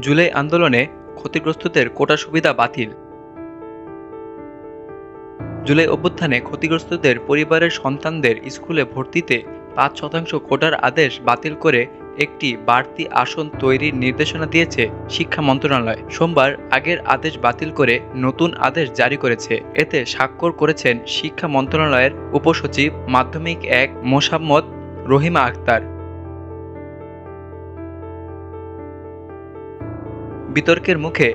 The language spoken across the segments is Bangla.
জুলাই আন্দোলনে ক্ষতিগ্রস্তদের কোটা সুবিধা বাতিল। জুলাই অভ্যুত্থানে ক্ষতিগ্রস্তদের পরিবারের সন্তানদের স্কুলে ভর্তিতে পাঁচ শতাংশ কোটার আদেশ বাতিল করে একটি বাড়তি আসন তৈরির নির্দেশনা দিয়েছে শিক্ষা মন্ত্রণালয়। সোমবার আগের আদেশ বাতিল করে নতুন আদেশ জারি করেছে। এতে স্বাক্ষর করেছেন শিক্ষা মন্ত্রণালয়ের উপসচিব, মাধ্যমিক এক মোসাম্মদ রহিমা আক্তার। বিতর্কের মুখে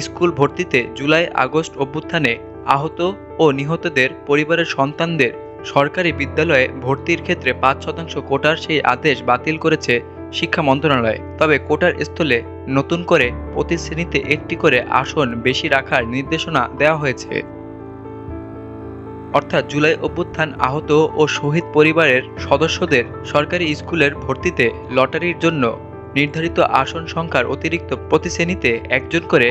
স্কুল ভর্তিতে জুলাই আগস্ট অভ্যুত্থানে আহত ও নিহতদের পরিবারের সন্তানদের সরকারি বিদ্যালয়ে ভর্তির ক্ষেত্রে পাঁচ শতাংশ কোটার সেই আদেশ বাতিল করেছে শিক্ষা মন্ত্রণালয়। তবে কোটার স্থলে নতুন করে প্রতি শ্রেণীতে একটি করে আসন বেশি রাখার নির্দেশনা দেওয়া হয়েছে। অর্থাৎ জুলাই অভ্যুত্থান আহত ও শহীদ পরিবারের সদস্যদের সরকারি স্কুলের ভর্তিতে লটারির জন্য নির্ধারিত আসন সংখ্যার অতিরিক্ত প্রতি শ্রেণীতে একজন করে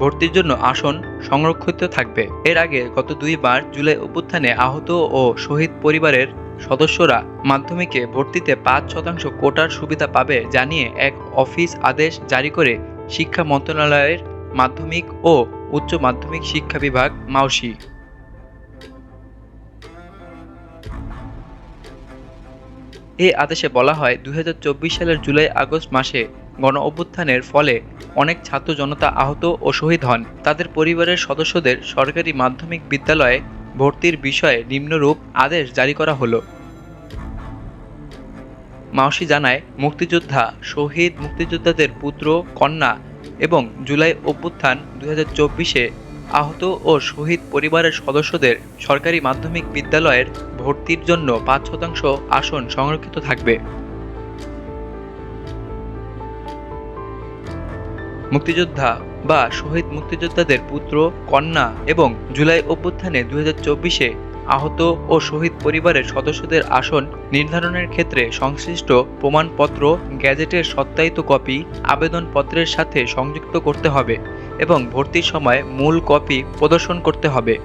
ভর্তির জন্য আসন সংরক্ষিত থাকবে। এর আগে গত দুইবার জুলাই অভ্যুত্থানে আহত ও শহীদ পরিবারের সদস্যরা মাধ্যমিকে ভর্তিতে পাঁচ শতাংশ কোটার সুবিধা পাবে জানিয়ে এক অফিস আদেশ জারি করে শিক্ষা মন্ত্রণালয়ের মাধ্যমিক ও উচ্চ মাধ্যমিক শিক্ষা বিভাগ মাউসি। এই আদেশে বলা হয় দুই হাজার চব্বিশ সালের জুলাই আগস্ট মাসে গণ অভ্যুত্থানের ফলে অনেক ছাত্র জনতা আহত ও শহীদ হন। তাদের পরিবারের সদস্যদের সরকারি মাধ্যমিক বিদ্যালয়ে ভর্তির বিষয়ে নিম্নরূপ আদেশ জারি করা হলো। মাওসি জানায়, মুক্তিযোদ্ধা, শহীদ মুক্তিযোদ্ধাদের পুত্র, কন্যা এবং জুলাই অভ্যুত্থান দুই হাজার চব্বিশে আহত ও শহীদ পরিবারের সদস্যদের সরকারি মাধ্যমিক বিদ্যালয়ের ভর্তির জন্য পাঁচ শতাংশ আসন সংরক্ষিত থাকবে। মুক্তিযোদ্ধা বা শহীদ মুক্তিযোদ্ধাদের পুত্র, কন্যা এবং জুলাই অভ্যুত্থানে দু হাজার চব্বিশে আহত ও শহীদ পরিবারের সদস্যদের আসন নির্ধারণের ক্ষেত্রে সংশ্লিষ্ট প্রমাণপত্র, গ্যাজেটের সত্যায়িত কপি, আবেদনপত্রের সাথে সংযুক্ত করতে হবে এবং ভর্তির সময় মূল কপি প্রদর্শন করতে হবে।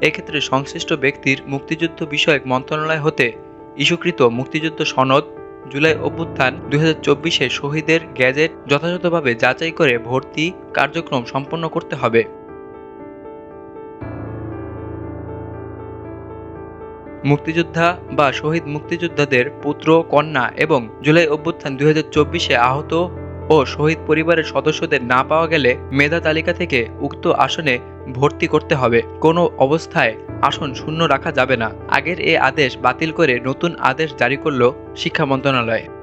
এক্ষেত্রে সংশ্লিষ্ট ব্যক্তির মুক্তিযুদ্ধ বিষয়ক মন্ত্রণালয় হতে ইস্যুকৃত মুক্তিযুদ্ধ সনদ, জুলাই অভ্যুত্থান দুই শহীদের গ্যাজেট যথাযথভাবে যাচাই করে ভর্তি কার্যক্রম সম্পন্ন করতে হবে। মুক্তিযোদ্ধা বা শহীদ মুক্তিযোদ্ধাদের পুত্র, কন্যা এবং জুলাই অভ্যুত্থান দুই আহত ও শহীদ পরিবারের সদস্যদের না পাওয়া গেলে মেধা তালিকা থেকে উক্ত আসনে ভর্তি করতে হবে। কোনো অবস্থায় আসন শূন্য রাখা যাবে না। আগের এ আদেশ বাতিল করে নতুন আদেশ জারি করল শিক্ষা মন্ত্রণালয়।